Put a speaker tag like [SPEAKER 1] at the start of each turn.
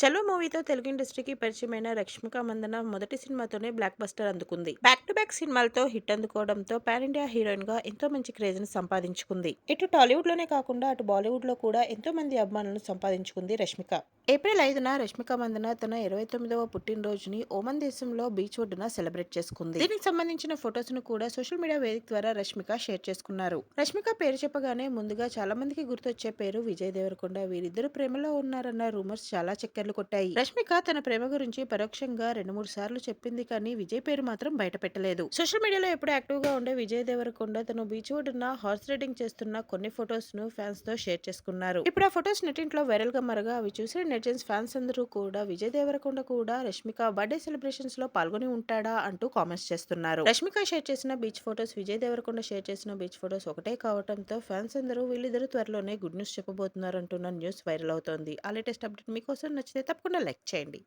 [SPEAKER 1] చలో మూవీతో తెలుగు ఇండస్ట్రీకి పరిచయమైన రష్మిక మందన మొదటి సినిమాతోనే బ్లాక్ బస్టర్ అందుకుంది. బ్యాక్ టు బ్యాక్ సినిమాలతో హిట్ అందుకోవడంతో పాన్ ఇండియా హీరోయిన్గా ఎంతో మంచి క్రేజ్ని సంపాదించుకుంది. ఇటు టాలీవుడ్లోనే కాకుండా అటు బాలీవుడ్లో కూడా ఎంతో మంది అభిమానులను సంపాదించుకుంది రష్మిక. ఏప్రిల్ ఐదున రష్మిక మందన తన ఇరవై తొమ్మిదవ పుట్టినరోజుని ఓమన్ దేశంలో బీచ్ ఒడ్డున సెలబ్రేట్ చేసుకుంది. దీనికి సంబంధించిన ఫొటోస్ను కూడా సోషల్ మీడియా వేదిక ద్వారా రష్మిక షేర్ చేసుకున్నారు. రష్మిక పేరు చెప్పగానే ముందుగా చాలా మందికి గుర్తొచ్చే పేరు విజయ్ దేవరకొండ. వీరిద్దరు ప్రేమలో ఉన్నారన్న రూమర్స్ చాలా చక్కర్లు కొట్టాయి. రష్మిక తన ప్రేమ గురించి పరోక్షంగా రెండు మూడు సార్లు చెప్పింది కానీ విజయ్ పేరు మాత్రం బయట పెట్టలేదు. సోషల్ మీడియాలో ఎప్పుడు యాక్టివ్గా ఉండే విజయ్ దేవరకొండ తను బీచ్ ఒడ్డున హార్స్ రైడింగ్ చేస్తున్న కొన్ని ఫొటోస్ను ఫ్యాన్స్తో షేర్ చేసుకున్నారు. ఇప్పుడు ఆ ఫొటోస్ నెట్టింట్లో వైరల్గా మరగా అవి చూసిన నెటిజన్స్ ఫ్యాన్స్ అందరూ కూడా విజయ్ దేవరకొండ కూడా రష్మిక బర్త్డే సెలబ్రేషన్స్లో పాల్గొని ఉంటాడా అంటూ కామెంట్స్ చేస్తున్నారు. రష్మిక షేర్ చేసిన beach photos Vijay Deverakonda share చేసిన బీచ్ ఫొటోస్ ఒకటే కావడంతో ఫ్యాన్స్ అందరూ వీళ్ళిద్దరు త్వరలోనే గుడ్ న్యూస్ చెప్పబోతున్నారు అంటున్న న్యూస్ వైరల్ అవుతోంది. ఆ లేటెస్ట్ అప్డేట్ మీకోసం నచ్చితే తప్పకుండా లైక్ చేయండి.